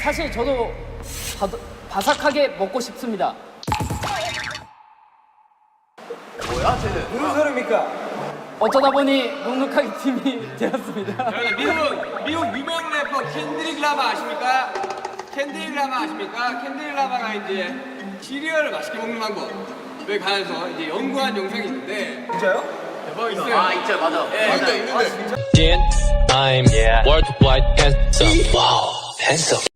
사실 저도 바, 바삭하게 먹고 싶습니다. 무슨 소리입니까? 어쩌다 보니 눅눅하게 팀이 되었습니다. 여러분 미국 미국 유명 래퍼 켄드릭 라마 아십니까? 켄드릭 라마 아십니까? 켄드릭 라마가 이제 시리얼을 맛있게 먹는 방법에 관해서 이제 연구한 영상이 있는데 진짜요? 뭐 있어요? 아 있죠 맞아. 예, 있는데 있는데. Again, I'm worldwide handsome. Wow, handsome.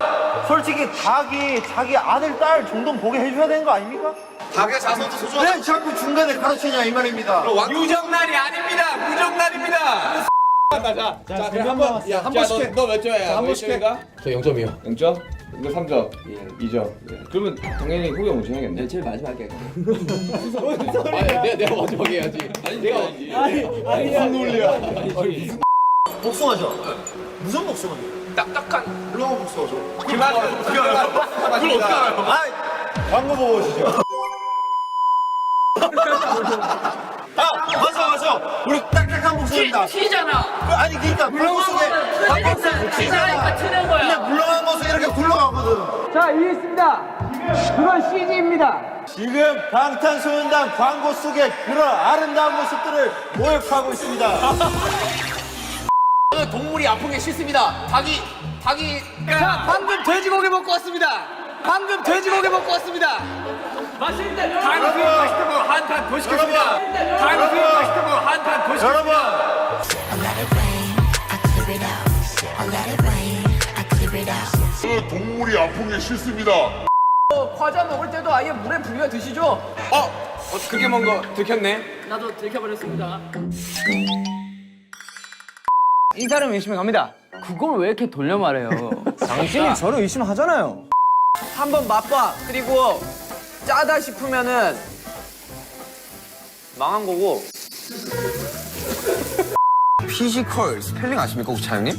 솔직히 닭이 자기 아들, 딸 정도는 보게 해줘야 되는 거 아닙니까? 닭의 자손도 소중하다. 왜 자꾸 중간에 가르치냐 이 말입니다. 유정란이 아닙니다. 무정란입니다. 자, 자, 그럼 한번 야, 한 번씩 해. 너몇 점이야? 한 번씩 해가? 저 0점이요. 0점? 이거 3점. 예. 2점. 예. 그러면 당연히 후기 먼저 해야겠네. 제일 마지막에. 아니, 내가, 내가 마지막에 해야지. 아니, 내가 해야지. 복숭아죠? 무슨 복숭아죠? 딱딱한. 물렁한 복숭아죠? 그만. 그걸 어떻게 알아요? 아, 광고 보고 오시죠. 아, 맞아, 맞아. 우리 딱딱한 복숭아입니다. 튀잖아. 그, 아니, 그러니까 광고 속에 광고 속에 튀자니까 튀는 거야. 근데 물렁한 모습 이렇게 굴러가거든. 자, 이해했습니다. 그건 CG입니다. 지금 방탄소년단 광고 속에 그런 아름다운 모습들을 모욕하고 있습니다. 저는 동물이 아픈 게 싫습니다. 닭이, 닭이. 자, 방금 돼지고기 먹고 왔습니다. 방금 돼지고기 먹고 왔습니다. 맛있는데 당수 맛있다고 한판 더 시켰습니다. 당수 맛있다고 한판 더 시켰습니다. 여러분, I let it rain, I clear it out. I let it rain, I clear it out. 동물이 아픈 게 싫습니다. 과자 먹을 때도 아예 물에 불려 드시죠? 어? 어 그게 뭔가 들켰네. 나도 들켜버렸습니다. 인사를 의심해 갑니다. 그걸 왜 이렇게 돌려 말해요? 당신이 저를 의심하잖아요. 한번 맛봐. 그리고 짜다 싶으면은 망한 거고. 피지컬 스펠링 아십니까 혹시 차영님?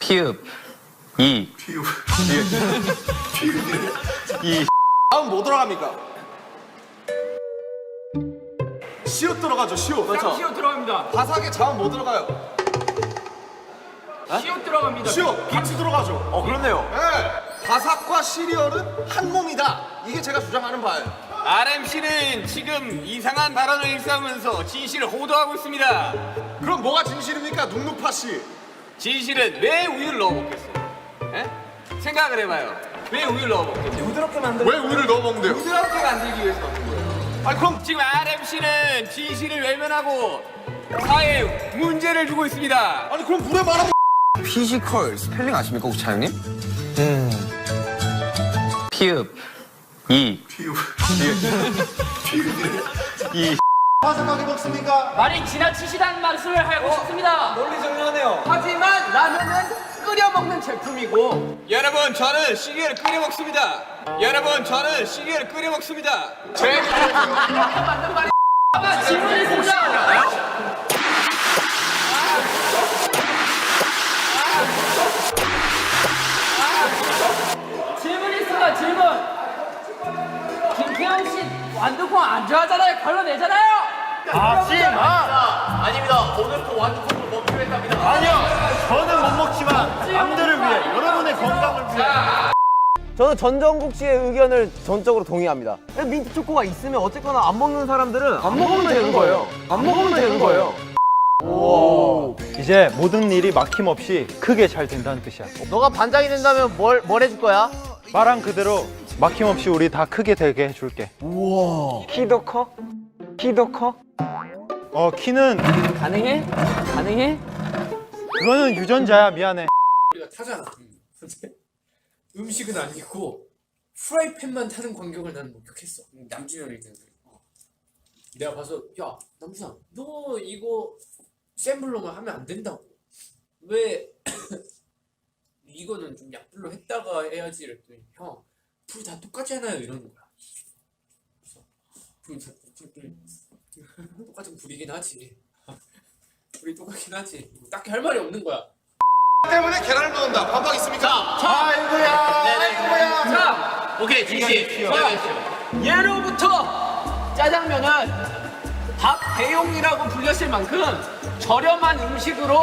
피읍 이 다음 뭐 들어갑니까? 시옷 들어가죠, 시옷. 그렇죠. 시오 들어갑니다. 바삭에 자원 뭐 들어가요? 시오 들어갑니다. 시옷, 같이 들어가죠. 어, 그렇네요. 네. 바삭과 시리얼은 한 몸이다. 이게 제가 주장하는 바예요. RMC는 지금 이상한 발언을 일삼으면서 진실을 호도하고 있습니다. 그럼 뭐가 진실입니까, 눅눅파 씨? 진실은 왜 우유를 넣어 먹겠어요? 에? 생각을 해봐요. 왜 우유를 넣어 만들. 왜 우유를 넣어 먹는데요? 부드럽게 만들기 위해서 넣는 거예요. 아니 그럼 지금 RMC는 진실을 외면하고 사회에 문제를 주고 있습니다. 아니 그럼 물에 말아 피지컬 스펠링 아십니까 혹시 차영님? 피읍 이 바삭하게 먹습니까? 말이 지나치시다는 말씀을 하고 싶습니다. 논리 정리하네요. 하지만 라면은 끓여 먹는 제품이고 여러분 저는 시리얼 끓여 먹습니다. 여러분 저는 시리얼 끓여 먹습니다. 제 맞는 말이 아마 질문 있습니다. 질문 있습니다. 질문. 김태형 씨 완두콩 안 좋아하잖아요. 걸러내잖아요. 하지마! 아닙니다. 오늘 또 완두콩을 먹기로 했답니다. 아니요! 저는 못 먹지만 남들을 위해, 여러분의. 저는 전정국 씨의 의견을 전적으로 동의합니다. 민트 초코가 있으면 어쨌거나 안 먹는 사람들은 안 먹으면 되는 거예요. 안 먹으면 되는 거예요. 이제 모든 일이 막힘없이 크게 잘 된다는 뜻이야. 너가 반장이 된다면 뭘, 뭘 해줄 거야? 말한 그대로 막힘없이 우리 다 크게 되게 해줄게. 키도 커? 키도 커? 어, 키는, 가능해? 가능해? 그거는 유전자야, 미안해. 음식은 아니고 프라이팬만 타는 광경을 나는 목격했어. 남준현이 있는데. 어. 내가 봐서 야 남준아 너 이거 센 불로만 하면 안 된다고. 왜 이거는 좀 약불로 했다가 해야지 이랬더니 형불 다 똑같잖아요 이러는 거야. 그래서 불다 똑같은 불이긴 하지. 불이 똑같긴 하지. 뭐 딱히 할 말이 없는 거야. 때문에 계란을 넣는다. 반박 있습니까? 아이고야, 아이고야. 자, 오케이, 진실. 예로부터 짜장면은 밥 대용이라고 불렸을 만큼 저렴한 음식으로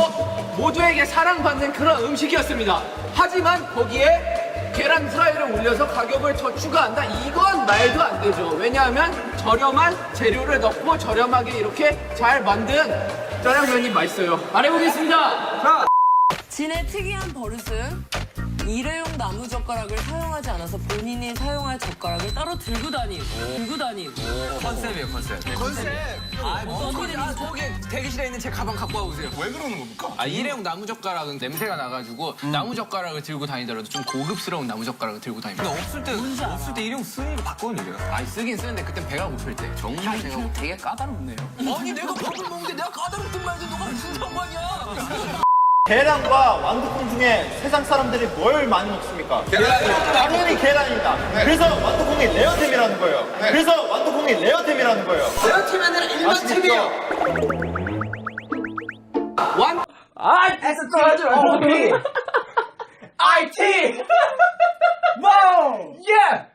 모두에게 사랑받는 그런 음식이었습니다. 하지만 거기에 계란 프라이를 올려서 가격을 더 추가한다? 이건 말도 안 되죠. 왜냐하면 저렴한 재료를 넣고 저렴하게 이렇게 잘 만든 짜장면이 맛있어요. 말해보겠습니다. 진의 특이한 버릇은 일회용 나무 젓가락을 사용하지 않아서 본인이 사용할 젓가락을 따로 들고 다니고 들고 다니고 컨셉이에요, 컨셉. 컨셉. 아, 뭐, 거기, 아, 거기 대기실에 있는 제 가방 갖고 와보세요. 왜 그러는 겁니까? 아, 일회용 나무젓가락은 냄새가 나가지고 나무젓가락을 들고 다니더라도 좀 고급스러운 나무젓가락을 들고 다닙니다. 근데 없을 때, 없을 때 일회용 쓰는 거 봤거든요. 아니, 쓰긴 쓰는데 그땐 배가 고플 때. 정말 제가. 되게 까다롭네요. 아니, 내가 밥을 먹는데 내가 까다롭든 말든 너가? 계란과 완두콩 중에 세상 사람들이 뭘 많이 먹습니까? 계란이요. 당연히 계란입니다. 네. 그래서 완두콩이 레어템이라는 거예요. 네. 그래서 완두콩이 레어템이라는 거예요. 레어템이 아니라 일반템이에요. 완. 아, S 하지 말고. I T. 모. 예.